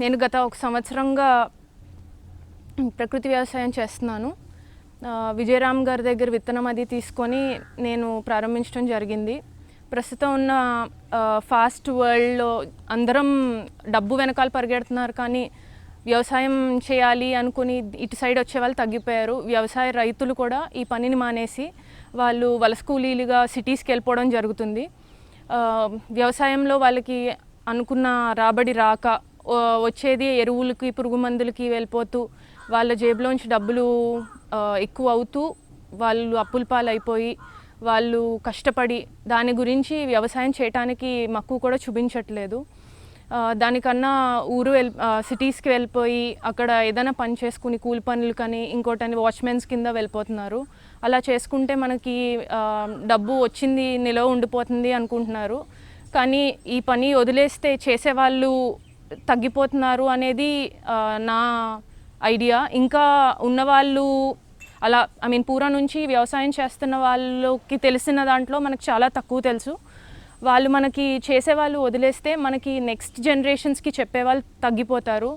నేను గత ఒక సంవత్సరంగా ప్రకృతి వ్యవసాయం చేస్తున్నాను. విజయరామ్ గారి దగ్గర విత్తనం అది తీసుకొని నేను ప్రారంభించడం జరిగింది. ప్రస్తుతం ఉన్న ఫాస్ట్ వరల్డ్లో అందరం డబ్బు వెనకాల పరిగెడుతున్నారు కానీ వ్యవసాయం చేయాలి అనుకుని ఇటు సైడ్ వచ్చే వాళ్ళు తగ్గిపోయారు. వ్యవసాయ రైతులు కూడా ఈ పనిని మానేసి వాళ్ళు వలస కూలీలుగా సిటీస్కి వెళ్ళిపోవడం జరుగుతుంది. వ్యవసాయంలో వాళ్ళకి అనుకున్న రాబడి రాక వచ్చేది ఎరువులకి పురుగు మందులకి వెళ్ళిపోతూ వాళ్ళ జేబులోంచి డబ్బులు ఎక్కువ అవుతూ వాళ్ళు అప్పుల పాలైపోయి వాళ్ళు కష్టపడి దాని గురించి వ్యవసాయం చేయటానికి మక్కువ కూడా చూపించట్లేదు. దానికన్నా ఊరు వెళ్ సిటీస్కి వెళ్ళిపోయి అక్కడ ఏదైనా పని చేసుకుని కూలి పనులు కానీ ఇంకోటని వాచ్మెన్స్ కింద వెళ్ళిపోతున్నారు. అలా చేసుకుంటే మనకి డబ్బు వచ్చింది నిలవ ఉండిపోతుంది అనుకుంటున్నారు. కానీ ఈ పని వదిలేస్తే చేసేవాళ్ళు తగ్గిపోతున్నారు అనేది నా ఐడియా. ఇంకా ఉన్నవాళ్ళు అలా ఐ మీన్ పూర నుంచి వ్యవసాయం చేస్తున్న వాళ్ళకి తెలిసిన దాంట్లో మనకు చాలా తక్కువ తెలుసు. వాళ్ళు మనకి చేసేవాళ్ళు వదిలేస్తే మనకి నెక్స్ట్ జనరేషన్స్కి చెప్పేవాళ్ళు తగ్గిపోతారు.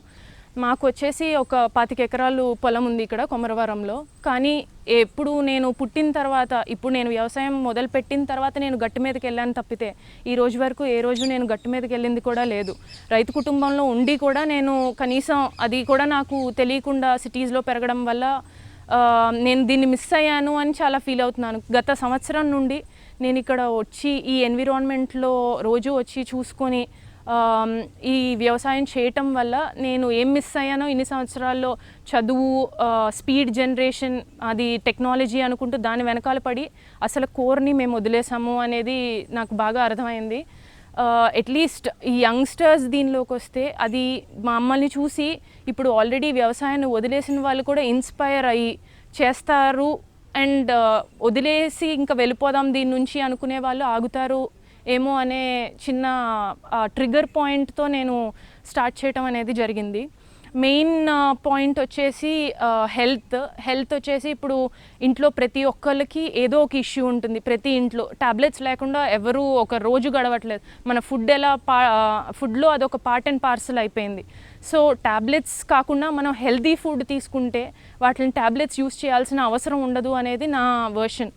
మాకు వచ్చేసి ఒక పాతిక ఎకరాలు పొలం ఉంది ఇక్కడ కొమరవరంలో. కానీ ఎప్పుడు నేను పుట్టిన తర్వాత ఇప్పుడు నేను వ్యవసాయం మొదలు పెట్టిన తర్వాత నేను గట్టి మీదకి వెళ్ళాను తప్పితే ఈ రోజు వరకు ఏ రోజు నేను గట్టి మీదకి వెళ్ళింది కూడా లేదు. రైతు కుటుంబంలో ఉండి కూడా నేను కనీసం అది కూడా నాకు తెలియకుండా సిటీస్లో పెరగడం వల్ల నేను దీన్ని మిస్ అయ్యాను అని చాలా ఫీల్ అవుతున్నాను. గత సంవత్సరం నుండి నేను ఇక్కడ వచ్చి ఈ ఎన్విరాన్మెంట్లో రోజు వచ్చి చూసుకొని ఈ వ్యవసాయం చేయటం వల్ల నేను ఏం మిస్ అయ్యానో ఇన్ని సంవత్సరాల్లో చదువు స్పీడ్ జనరేషన్ అది టెక్నాలజీ అనుకుంటూ దాని వెనకాల పడి అసలు కోర్ని మేము వదిలేసాము అనేది నాకు బాగా అర్థమైంది. అట్లీస్ట్ ఈ యంగ్స్టర్స్ దీనిలోకి వస్తే అది మమ్మల్ని చూసి ఇప్పుడు ఆల్రెడీ వ్యవసాయాన్ని వదిలేసిన వాళ్ళు కూడా ఇన్స్పైర్ అయ్యి చేస్తారు. అండ్ వదిలేసి ఇంకా వెళ్ళిపోదాం దీని నుంచి అనుకునే వాళ్ళు ఆగుతారు. ఏమో అనే చిన్న ట్రిగర్ పాయింట్తో నేను స్టార్ట్ చేయటం అనేది జరిగింది. మెయిన్ పాయింట్ వచ్చేసి హెల్త్ హెల్త్ వచ్చేసి ఇప్పుడు ఇంట్లో ప్రతి ఒక్కరికి ఏదో ఒక ఇష్యూ ఉంటుంది. ప్రతి ఇంట్లో టాబ్లెట్స్ లేకుండా ఎవరు ఒక రోజు గడవట్లేదు. మన ఫుడ్ ఎలా పా ఫుడ్లో అదొక పార్ట్ అండ్ పార్సల్ అయిపోయింది. సో టాబ్లెట్స్ కాకుండా మనం హెల్దీ ఫుడ్ తీసుకుంటే వాటిని టాబ్లెట్స్ యూస్ చేయాల్సిన అవసరం ఉండదు అనేది నా వర్షన్